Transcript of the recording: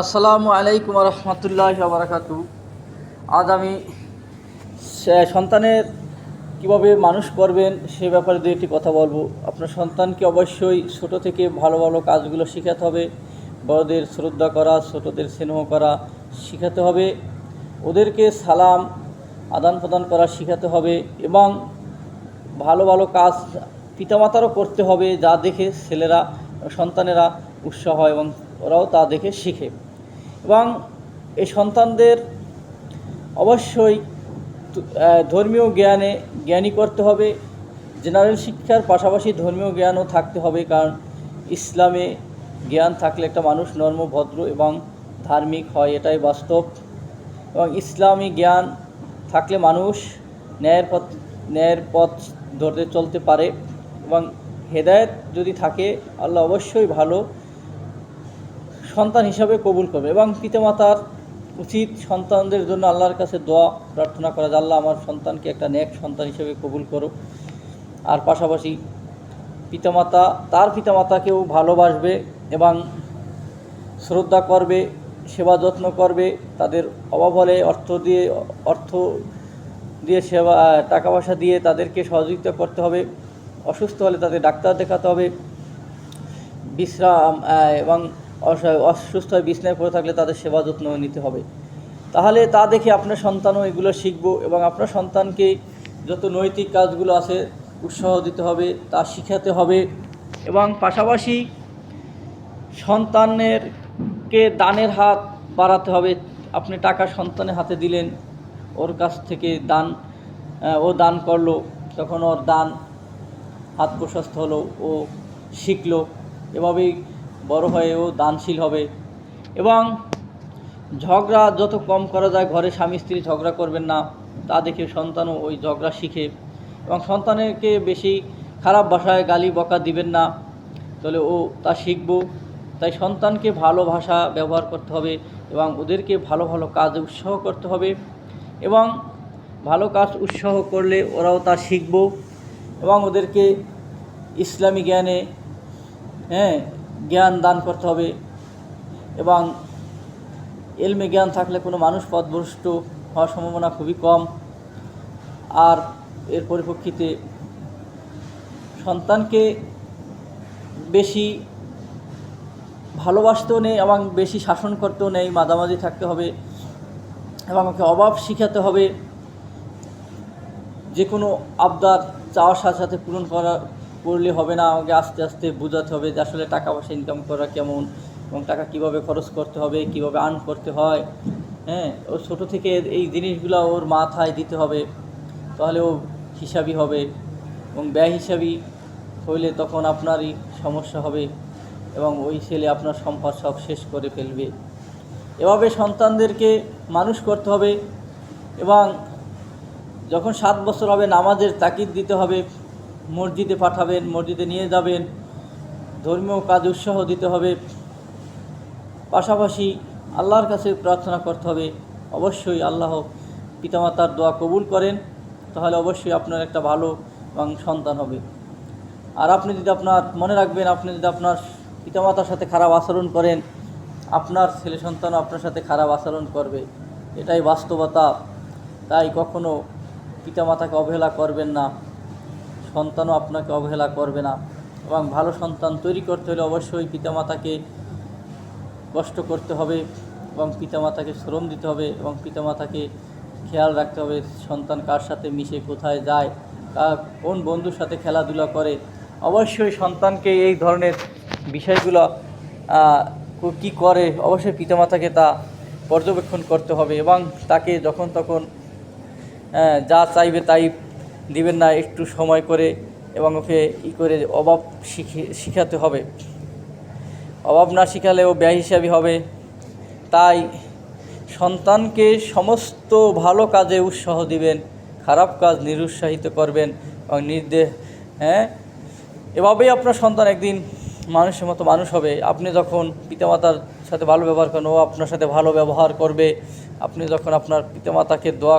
আসসালামু আলাইকুম রহমতুল্লাহ বারাকাতু আজ আমি সন্তানের কীভাবে মানুষ করবেন সে ব্যাপারে দু একটি কথা বলব। আপনার সন্তানকে অবশ্যই ছোট থেকে ভালো ভালো কাজগুলো শেখাতে হবে। বড়দের শ্রদ্ধা করা, ছোটদের স্নেহ করা শেখাতে হবে। ওদেরকে সালাম আদান প্রদান করা শেখাতে হবে এবং ভালো ভালো কাজ পিতামাতারও করতে হবে যা দেখে ছেলেরা, সন্তানেরা উৎসাহ এবং ওরাও তা দেখে শিখে। এবং এই সন্তানদের অবশ্যই ধর্মীয় জ্ঞানে জ্ঞানী করতে হবে। জেনারেল শিক্ষার পাশাপাশি ধর্মীয় জ্ঞানও থাকতে হবে, কারণ ইসলামে জ্ঞান থাকলে একটা মানুষ নর্ম, ভদ্র এবং ধার্মিক হয়, এটাই বাস্তব। এবং ইসলামী জ্ঞান থাকলে মানুষ ন্যায়ের পথ ন্যায়ের পথ ধরতে চলতে পারে। এবং হেদায়েত যদি থাকে, আল্লাহ অবশ্যই ভালো সন্তান হিসাবে কবুল করবে এবং পিতামাতার উচিত সন্তানদের জন্য আল্লাহর কাছে দোয়া, প্রার্থনা করা যে আল্লাহ আমার সন্তানকে একটা ন্যাক সন্তান হিসেবে কবুল করো আর পাশাপাশি পিতামাতা, তার পিতামাতাকেও ভালোবাসবে এবং শ্রদ্ধা করবে, সেবা যত্ন করবে, তাদের অভাব হলে অর্থ দিয়ে অর্থ দিয়ে সেবা, টাকা পয়সা দিয়ে তাদেরকে সহযোগিতা করতে হবে। অসুস্থ হলে তাদের ডাক্তার দেখাতে হবে। বিশ্রাম এবং অসুস্থ হয়ে বিছনায় পড়ে থাকলে তাদের সেবা যত্ন নিতে হবে। তাহলে তা দেখে আপনার সন্তানও এগুলো শিখব এবং আপনার সন্তানকে যত নৈতিক কাজগুলো আছে উৎসাহ দিতে হবে, তা শিখাতে হবে এবং পাশাপাশি সন্তানেরকে দানের হাত বাড়াতে হবে। আপনি টাকা সন্তানের হাতে দিলেন, ওর কাছ থেকে দান ও দান করল, তখন ওর দান হাত প্রশস্ত হলো, ও শিখলো। এভাবেই বড় হয়ে ও দানশীল হবে। এবং ঝগড়া যত কম করা যায়, ঘরে স্বামী স্ত্রী ঝগড়া করবেন না, তা দেখে সন্তানও ওই ঝগড়া শিখে। এবং সন্তানেরকে বেশি খারাপ ভাষায় গালি বকা দিবেন না, তাহলে ও তা শিখব। তাই সন্তানকে ভালো ভাষা ব্যবহার করতে হবে এবং ওদেরকে ভালো ভালো কাজ উৎসাহ করতে হবে এবং ভালো কাজ উৎসাহ করলে ওরাও তা শিখব। এবং ওদেরকে ইসলামী জ্ঞানে হ্যাঁ জ্ঞান দান করতে হবে এবং এলমে জ্ঞান থাকলে কোনো মানুষ পথভ্রষ্ট হওয়ার সম্ভাবনা খুবই কম। আর এর পরিপ্রেক্ষিতে সন্তানকে বেশি ভালোবাসতেও নেই এবং বেশি শাসন করতেও নেই, মাঝামাঝি থাকতে হবে এবং ওকে অভাব শিখাতে হবে। যে কোনো আবদার চাওয়ার সাথে সাথে পূরণ করা করলে হবে না, আমাকে আস্তে আস্তে বোঝাতে হবে যে আসলে টাকা পয়সা ইনকাম করা কেমন এবং টাকা কীভাবে খরচ করতে হবে, কীভাবে আর্ন করতে হয়। হ্যাঁ ও ছোটো থেকে এই জিনিসগুলো ওর মাথায় দিতে হবে, তাহলে ও হিসাবই হবে এবং ব্যয় হিসাবই হইলে তখন আপনারই সমস্যা হবে এবং ওই ছেলে আপনার সম্পদ সব শেষ করে ফেলবে। এভাবে সন্তানদেরকে মানুষ করতে হবে এবং যখন সাত বছর হবে, নামাজের তাকিদ দিতে হবে মসজিদে পাঠাবেন, মসজিদে নিয়ে যাবেন। ধর্মীয় কাজ উৎসাহ দিতে হবে। পাশাপাশি আল্লাহর কাছে প্রার্থনা করতে হবে। অবশ্যই আল্লাহ পিতামাতার দোয়া কবুল করেন, তাহলে অবশ্যই আপনার একটা ভালো এবং সন্তান হবে। আর আপনি যদি আপনার, মনে রাখবেন আপনি যদি আপনার পিতামাতার সাথে খারাপ আচরণ করেন, আপনার ছেলে সন্তানও আপনার সাথে খারাপ আচরণ করবে। এটাই বাস্তবতা। তাই কখনো পিতামাতাকে অবহেলা করবেন না। সন্তানও আপনাকে অবহেলা করবে না। এবং ভালো সন্তান তৈরি করতে হলে অবশ্যই পিতামাতাকে কষ্ট করতে হবে এবং পিতামাতাকে শ্রম দিতে হবে এবং পিতামাতাকে খেয়াল রাখতে হবে সন্তান কার সাথে মিশে, কোথায় যায় কোন বন্ধুর সাথে খেলাধুলা করে। অবশ্যই সন্তানকে এই ধরনের বিষয়গুলো কি করে, অবশ্যই পিতামাতাকে তা পর্যবেক্ষণ করতে হবে এবং তাকে যখন তখন যা চাইবে তাই দিবেন না, একটু সময় করে এবং ওকে ই করে অভাব শিখে, শিখাতে হবে। অভাব না শিখালে ও ব্যয় হিসাবে হবে। তাই সন্তানকে সমস্ত ভালো কাজে উৎসাহ দিবেন, খারাপ কাজ নিরুৎসাহিত করবেন এবং নির্দেশ হ্যাঁ? এভাবেই আপনার সন্তান একদিন মানুষের মতো মানুষ হবে। আপনি যখন পিতামাতার সাথে ভালো ব্যবহার করেন, ও আপনার সাথে ভালো ব্যবহার করবে। আপনি যখন আপনার পিতামাতাকে দোয়া